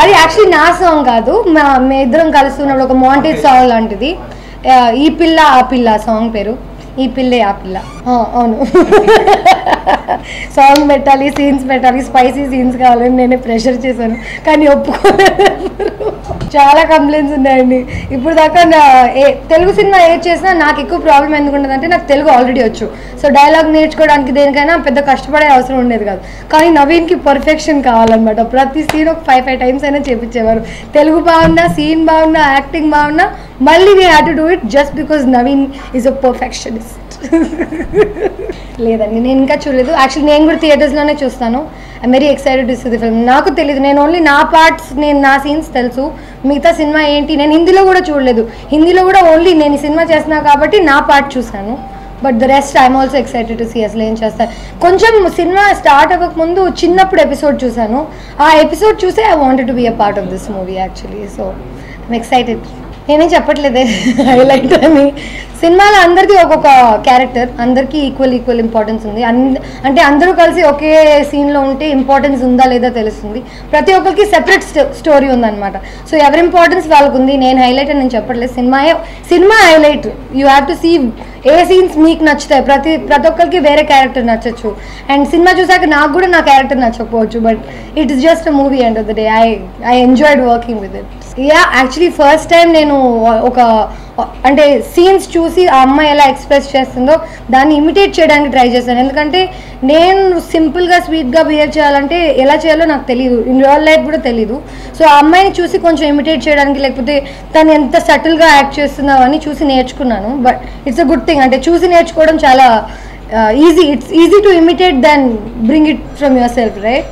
అది యాక్చువల్లీ నా సాంగ్ కాదు. మా ఇద్దరం కలుస్తున్నప్పుడు ఒక మాంటేజ్ సాంగ్ లాంటిది. ఈ పిల్ల ఆ పిల్ల సాంగ్ పేరు. ఈ పిల్లే ఆ పిల్ల. అవును. సాంగ్ పెట్టాలి సీన్స్ పెట్టాలి స్పైసీ సీన్స్ కావాలని నేనే ప్రెషర్ చేశాను. కానీ ఒప్పుకోలేదు. చాలా కంప్లైంట్స్ ఉన్నాయండి. ఇప్పుడు దాకా నా ఏ తెలుగు సినిమా ఏది చేసినా నాకు ఎక్కువ ప్రాబ్లం ఎందుకు ఉండదంటే నాకు తెలుగు ఆల్రెడీ వచ్చు. సో డైలాగ్ నేర్చుకోవడానికి దేనికైనా పెద్ద కష్టపడే అవసరం ఉండేది కాదు. కానీ నవీన్కి పర్ఫెక్షన్ కావాలన్నమాట. ప్రతి సీన్ ఒక ఫైవ్ ఫైవ్ టైమ్స్ అయినా చేపించేవారు. తెలుగు బాగున్నా సీన్ బాగున్నా యాక్టింగ్ బాగున్నా మళ్ళీ we had to do it just because Naveen is a perfectionist లేదండి నేను ఇంకా చూడలేదు. యాక్చువల్లీ నేను కూడా థియేటర్స్లోనే చూస్తాను. I very excited to see the film నాకు తెలియదు నేను ఓన్లీ నా పార్ట్స్ నేను నా సీన్స్ తెలుసు. మిగతా సినిమా ఏంటి? నేను హిందీలో కూడా చూడలేదు. హిందీలో కూడా ఓన్లీ నేను ఈ సినిమా చేస్తున్నాను కాబట్టి నా పార్ట్ చూశాను. But the rest I'm also excited to see అసలు ఏం చేస్తారు. కొంచెం సినిమా స్టార్ట్ అవ్వక ముందు చిన్నప్పుడు ఎపిసోడ్ చూశాను. ఆ ఎపిసోడ్ చూసే I wanted to be a part of this movie actually so I'm excited నేనేం చెప్పట్లేదే. హైలైట్ అని సినిమాలో అందరికీ ఒక్కొక్క క్యారెక్టర్ అందరికీ ఈక్వల్ ఈక్వల్ ఇంపార్టెన్స్ ఉంది. అంటే అందరూ కలిసి ఒకే సీన్లో ఉంటే ఇంపార్టెన్స్ ఉందా లేదా తెలుస్తుంది. ప్రతి ఒక్కరికి సెపరేట్ స్టోరీ ఉందన్నమాట. సో ఎవరి ఇంపార్టెన్స్ వాళ్ళకు ఉంది నేను హైలైట్ అని నేను చెప్పట్లేదు. Cinema cinema highlight you have to see A scenes మీకు నచ్చుతాయి? ప్రతి ప్రతి ఒక్కరికి వేరే క్యారెక్టర్ నచ్చచ్చు. అండ్ సినిమా చూసాక నాకు కూడా నా క్యారెక్టర్ నచ్చకపోవచ్చు but it is just movie end of the day I I enjoyed working with it yeah actually first time నేను ఒక అంటే సీన్స్ చూసి ఆ అమ్మాయి ఎలా ఎక్స్ప్రెస్ చేస్తుందో దాన్ని ఇమిటేట్ చేయడానికి ట్రై చేశాను. ఎందుకంటే నేను సింపుల్గా స్వీట్గా బిహేవ్ చేయాలంటే ఎలా చేయాలో నాకు తెలియదు ఇన్ రియల్ లైఫ్ కూడా తెలియదు సో ఆ అమ్మాయిని చూసి కొంచెం ఇమిటేట్ చేయడానికి లేకపోతే తను ఎంత సటిల్గా యాక్ట్ చేస్తున్నావు అని చూసి నేర్చుకున్నాను. But it's a good thing అంటే చూసి నేర్చుకోవడం చాలా easy it's easy to imitate then bring it from yourself right